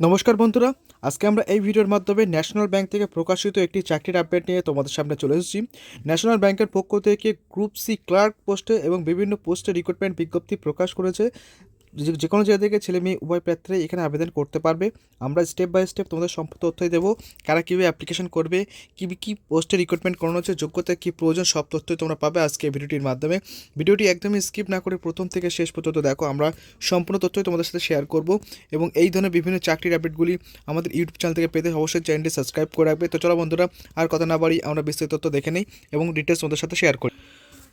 নমস্কার বন্ধুরা, আজকে আমরা এই ভিডিওর মাধ্যমে ন্যাশনাল ব্যাংক থেকে প্রকাশিত একটি চাকরির আপডেট নিয়ে তোমাদের সামনে চলে এসেছি। ন্যাশনাল ব্যাংকের পক্ষ থেকে গ্রুপ সি ক্লার্ক পোস্টে এবং বিভিন্ন পোস্টে রিক্রুটমেন্ট বিজ্ঞপ্তি প্রকাশ করেছে। যে কোনো জায়গা থেকে ছেলে মেয়ে উভয় প্রার্থীরাই এখানে আবেদন করতে পারবে। আমরা স্টেপ বাই স্টেপ তোমাদের সম্পূর্ণ তথ্যই দেবো, কারা কীভাবে অ্যাপ্লিকেশন করবে, কী কী পোস্টে রিক্রুটমেন্ট করানো হচ্ছে, যোগ্যতা কী প্রয়োজন, সব তথ্যই তোমরা পাবে আজকে ভিডিওটির মাধ্যমে। ভিডিওটি একদমই স্কিপ না করে প্রথম থেকে শেষ পর্যন্ত দেখো, আমরা সম্পূর্ণ তথ্যই তোমাদের সাথে শেয়ার করব এবং এই ধরনের বিভিন্ন চাকরির আপডেটগুলি আমাদের ইউটিউব চ্যানেল থেকে পেতে অবশ্যই চ্যানেলটি সাবস্ক্রাইব করে রাখবে। তো চলো বন্ধুরা, আর কথা না বাড়ি আমরা বিস্তারিত তথ্য দেখে নিই এবং ডিটেলস তোমাদের সাথে শেয়ার করি।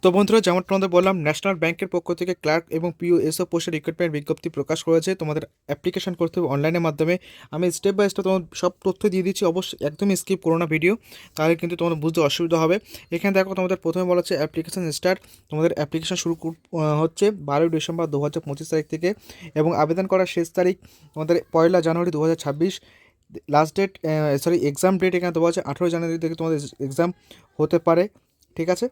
তো বন্ধুরা যেমন তোমাদের বললাম, ন্যাশনাল ব্যাংকের পক্ষ থেকে ক্লার্ক এবং পিও এসও পোস্টের রিক্রুটমেন্ট বিজ্ঞপ্তি প্রকাশ করেছে তোমাদের অ্যাপ্লিকেশন করতে হবে অনলাইনের মাধ্যমে। আমি স্টেপ বাই স্টেপ তোমার সব তথ্য দিয়ে দিচ্ছি, অবশ্যই একদমই স্কিপ করো না ভিডিও তাহলে কিন্তু তোমাদের বুঝতে অসুবিধা হবে। এখানে দেখো, তোমাদের প্রথমে বলা হচ্ছে অ্যাপ্লিকেশন স্টার্ট তোমাদের অ্যাপ্লিকেশন শুরু হচ্ছে বারোই ডিসেম্বর দু হাজার পঁচিশ তারিখ থেকে এবং আবেদন করার শেষ তারিখ তোমাদের পয়লা জানুয়ারি দু হাজার ছাব্বিশ last date sorry exam date এখানে দেওয়া আছে আঠেরো জানুয়ারি থেকে তোমাদের এক্সাম হতে পারে, ঠিক আছে?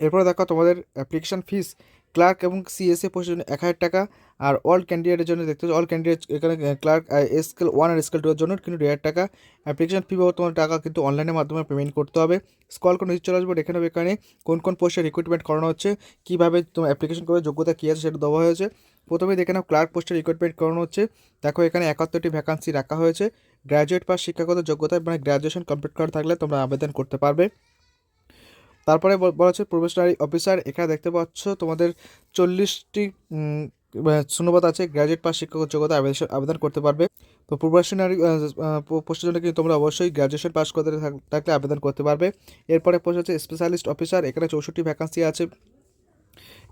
এরপরে দেখো তোমাদের অ্যাপ্লিকেশন ফিস ক্লার্ক এবং সিএসএ পোস্টের জন্য এক হাজার টাকা, আর অল ক্যান্ডিডেটের জন্য দেখতে অল ক্যান্ডিডেট এখানে ক্লার্ক স্কেল ওয়ান আর স্কেল টু এর জন্য কিন্তু দেড় টাকা। অ্যাপ্লিকেশন ফি তোমার টাকা কিন্তু অনলাইনের মাধ্যমে পেমেন্ট করতে হবে। স্কল কোনো চলে আসব, দেখে নেবে এখানে কোন কোন পোস্টে রিক্রুটমেন্ট করানো হচ্ছে, কীভাবে তোমার অ্যাপ্লিকেশন করে যোগ্যতা কী আছে সেটা দেওয়া হয়েছে। প্রথমে দেখে নাও ক্লার্ক পোস্টে রিক্রুটমেন্ট করানো হচ্ছে। দেখো এখানে একাত্তরটি ভ্যাকান্সি রাখা হয়েছে। গ্র্যাজুয়েট পাস শিক্ষাগত যোগ্যতা মানে গ্র্যাজুয়েশন কমপ্লিট করা থাকলে তোমরা আবেদন করতে পারবে। তারপরে বল- হচ্ছে প্রফেশনারি অফিসার। এখানে দেখতে পাচ্ছ তোমাদের চল্লিশটি শূন্যপদ আছে। গ্র্যাজুয়েট পাস শিক্ষক যোগ্যতা আবেদন করতে পারবে। তো প্রফেশনারি পোস্টের জন্য কিন্তু তোমরা অবশ্যই গ্র্যাজুয়েশন পাস করতে থাক- থাকলে আবেদন করতে পারবে। এরপরে পোস্ট হচ্ছে স্পেশালিস্ট অফিসার। এখানে চৌষট্টি ভ্যাকান্সি আছে।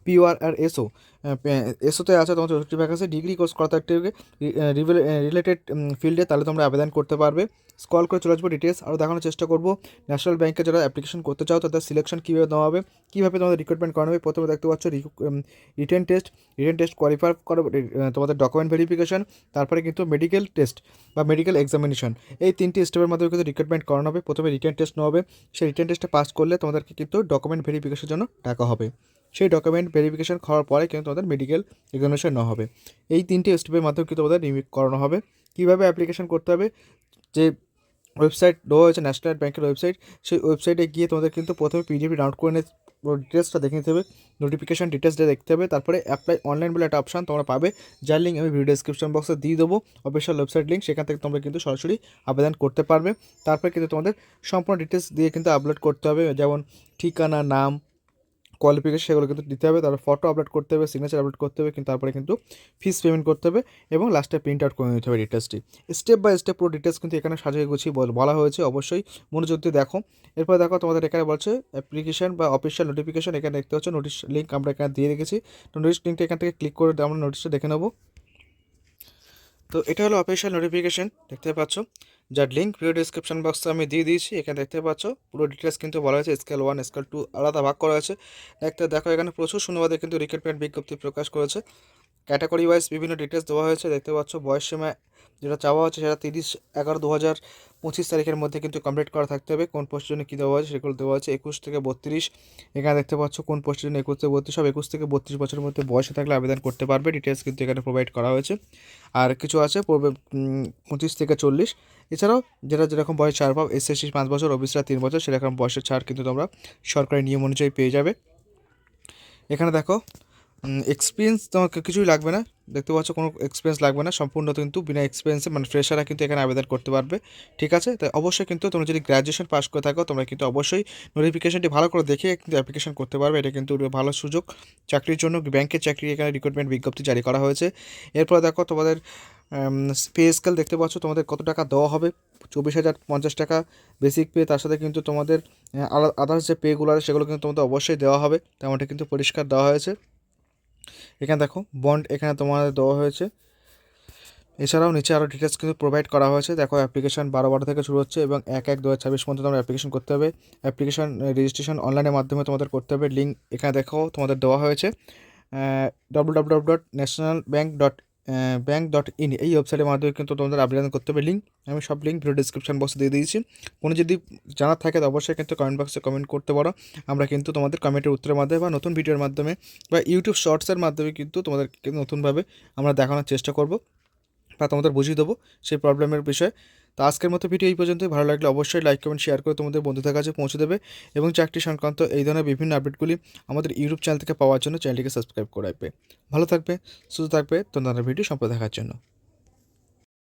পিওআর আর এসও এসওতে আছে, তোমার চৌষট্টি ভ্যাকান্সি ডিগ্রি কোর্স করা থাকতে রিলেটেড ফিল্ডে তাহলে তোমরা আবেদন করতে পারবে। স্কল করে চলে আসব ডিটেলস আরও দেখানোর চেষ্টা করব। ন্যাশনাল ব্যাংকে যারা অ্যাপ্লিকেশন করতে চাও, তাদের সিলেকশন কীভাবে দেওয়া হবে, কীভাবে তোমাদের রিক্রুটমেন্ট করানো হবে, প্রথমে দেখতে পাচ্ছ written test written test qualify করে তোমাদের ডকুমেন্ট ভেরিফিকেশন তারপরে কিন্তু মেডিকেল টেস্ট বা মেডিকেল এক্সামিনেশন এই তিনটি স্টেপের মাধ্যমে কিন্তু রিক্রুটমেন্ট করানো হবে, প্রথমে রিটেন টেস্ট নেওয়া হবে। সেই রিটেন টেস্টে পাস করলে তোমাদেরকে কিন্তু ডকুমেন্ট ভেরিফিকেশনের জন্য ডাকা হবে। সেই ডকুমেন্ট ভেরিফিকেশন খাওয়ার পরে কিন্তু তোমাদের মেডিকেল এক্সামিনেশন নেওয়া হবে। এই তিনটি স্টেপের মাধ্যমে কিন্তু তোমাদের রিমিক করানো হবে। কীভাবে অ্যাপ্লিকেশন করতে হবে? যে ওয়েবসাইট দেওয়া হয়েছে ন্যাশনাল ব্যাংকের ওয়েবসাইট সেই ওয়েবসাইটে গিয়ে তোমাদের কিন্তু প্রথমে পিডিএফ ডাউনলোড করে নিয়ে ডিটেলসটা দেখে নিতে হবে। নোটিফিকেশান ডিটেলসটা দেখতে হবে। তারপরে অ্যাপ্লাই অনলাইন বলে একটা অপশান তোমরা পাবে। যার লিঙ্ক আমি ভিডিও ডিসক্রিপশন বক্সে দিয়ে দেবো। অফিসিয়াল ওয়েবসাইট লিঙ্ক সেখান থেকে তোমরা কিন্তু সরাসরি আবেদন করতে পারবে। তারপরে কিন্তু তোমাদের সম্পূর্ণ ডিটেলস দিয়ে কিন্তু আপলোড করতে হবে। যেমন ঠিকানা, নাম কোয়ালিফিকেশন সেগুলো কিন্তু দিতে হবে, তারপর ফটো আপলোড করতে হবে সিগনেচার আপলোড করতে হবে, কিন্তু তারপরে কিন্তু ফিস পেমেন্ট করতে হবে এবং লাস্টে প্রিন্ট আউট করে নিতে হবে ডিটেলসটি স্টেপ বাই স্টেপ পুরো ডিটেলস কিন্তু এখানে সাজিয়ে গুছিয়ে বল- হয়েছে, অবশ্যই মনোযোগ দিয়ে দেখো। এরপর দেখো তোমাদের এখানে বলছে অ্যাপ্লিকেশন বা অফিসিয়াল নোটিফিকেশন এখানে দেখতে হচ্ছে নোটিশ লিঙ্ক আমরা এখানে দিয়ে রেখেছি। তো নোটিশ লিঙ্কটা এখান থেকে ক্লিক করে আমরা নোটিশটা দেখে নেব। তো এটা হলো অফিসিয়াল নোটিফিকেশন দেখতে পাচ্ছ। যার লিঙ্ক ভিডিও ডিসক্রিপশন বক্সে আমি দিয়ে দিয়েছি, এখানে দেখতে পাচ্ছ, পুরো ডিটেলস কিন্তু বলা হয়েছে স্কেল ওয়ান স্কেল টু আলাদা ভাগ করা হয়েছে। দেখতে, দেখো, এখানে প্রচুর শুনবাদে কিন্তু রিক্রুটমেন্ট বিজ্ঞপ্তি প্রকাশ করেছে। ক্যাটাগরি ওয়াইজ বিভিন্ন ডিটেলস দেওয়া হয়েছে। দেখতে পাচ্ছ, বয়স সীমা যেটা চাওয়া হচ্ছে সেটা তিরিশ এগারো দু হাজার পঁচিশ তারিখের মধ্যে কিন্তু কমপ্লিট করা থাকতে হবে। কোন পোস্টের জন্য কী দেওয়া হয়েছে সেগুলো দেওয়া হয়েছে একুশ থেকে বত্রিশ। এখানে দেখতে পাচ্ছ, কোন পোস্টের জন্য একুশ থেকে বত্রিশ সব একুশ থেকে বত্রিশ বছরের মধ্যে বয়সে থাকলে আবেদন করতে পারবে। ডিটেলস কিন্তু এখানে প্রোভাইড করা হয়েছে। আর কিছু আছে, পূর্বে পঁচিশ থেকে চল্লিশ। এছাড়াও যেটা যেরকম বয়স ছাড় পাও, এসএসসি পাঁচ বছর ওবিসিরা তিন বছর, সেরকম বয়সের ছাড় কিন্তু তোমরা সরকারি নিয়ম অনুযায়ী পেয়ে যাবে। এখানে দেখো এক্সপিরিয়েন্স তোমাকে কিছুই লাগবে না। দেখতে পাচ্ছ কোনো এক্সপিরিয়েন্স লাগবে না। সম্পূর্ণ কিন্তু বিনা এক্সপিরিয়েন্সে মানে ফ্রেশাররা কিন্তু এখানে আবেদন করতে পারবে। ঠিক আছে? তাই অবশ্যই কিন্তু তোমরা যদি গ্র্যাজুয়েশন পাস করে থাকো, তোমরা কিন্তু অবশ্যই নোটিফিকেশনটি ভালো করে দেখে কিন্তু অ্যাপ্লিকেশন করতে পারবে। এটা কিন্তু ভালো সুযোগ। চাকরির জন্য ব্যাংকের চাকরি এখানে রিক্রুটমেন্ট বিজ্ঞপ্তি জারি করা হয়েছে। এরপর দেখো তোমাদের পে স্কেল দেখতে পাচ্ছ তোমাদের কত টাকা দেওয়া হবে? চব্বিশ হাজার পঞ্চাশ টাকা বেসিক পে তার সাথে কিন্তু তোমাদের আদার্স যে পেগুলো আছে, সেগুলো কিন্তু তোমাদের অবশ্যই দেওয়া হবে। তেমনটা কিন্তু পরিষ্কার দেওয়া হয়েছে। এখানে দেখো বন্ড এখানে তোমাদের দেওয়া হয়েছে। এছাড়াও নিচে আরও ডিটেলস কিন্তু প্রোভাইড করা হয়েছে। দেখো অ্যাপ্লিকেশন বারো বারো থেকে শুরু হচ্ছে এবং এক এক দু হাজার ছাব্বিশ পর্যন্ত তোমার অ্যাপ্লিকেশন করতে হবে। অ্যাপ্লিকেশন রেজিস্ট্রেশন অনলাইনের মাধ্যমে তোমাদের করতে হবে। লিঙ্ক এখানে দেখো, তোমাদের দেওয়া হয়েছে। W dot national bank dot bank dot in এই ওয়েবসাইটের মাধ্যমে কিন্তু তোমাদের আবেদন করতে হবে লিঙ্ক আমি সব লিঙ্ক ভিডিও ডিসক্রিপশন বক্সে দিয়ে দিয়েছি। কোনো যদি জানার থাকে তো অবশ্যই কিন্তু কমেন্ট বক্সে কমেন্ট করতে পারো। আমরা কিন্তু তোমাদের কমেন্টের উত্তরের মাধ্যমে বা নতুন ভিডিওর মাধ্যমে বা ইউটিউব শর্টসের মাধ্যমে কিন্তু তোমাদেরকে নতুনভাবে আমরা দেখানোর চেষ্টা করব বা তোমাদের বুঝিয়ে দেবো সেই প্রবলেমের বিষয়ে। তো আজকের মতো ভিডিও এই পর্যন্তই। ভালো লাগলে অবশ্যই লাইক কমেন্ট শেয়ার করে তোমাদের বন্ধুদের কাছে পৌঁছে দেবে এবং চাকরি সংক্রান্ত এই ধরনের বিভিন্ন আপডেটগুলি আমাদের ইউটিউব চ্যানেল থেকে পাওয়ার জন্য চ্যানেলটিকে সাবস্ক্রাইব করে রাখবে। ভালো থাকবে, সুস্থ থাকবে তোমাদের ভিডিও সম্পর্কে দেখার জন্য।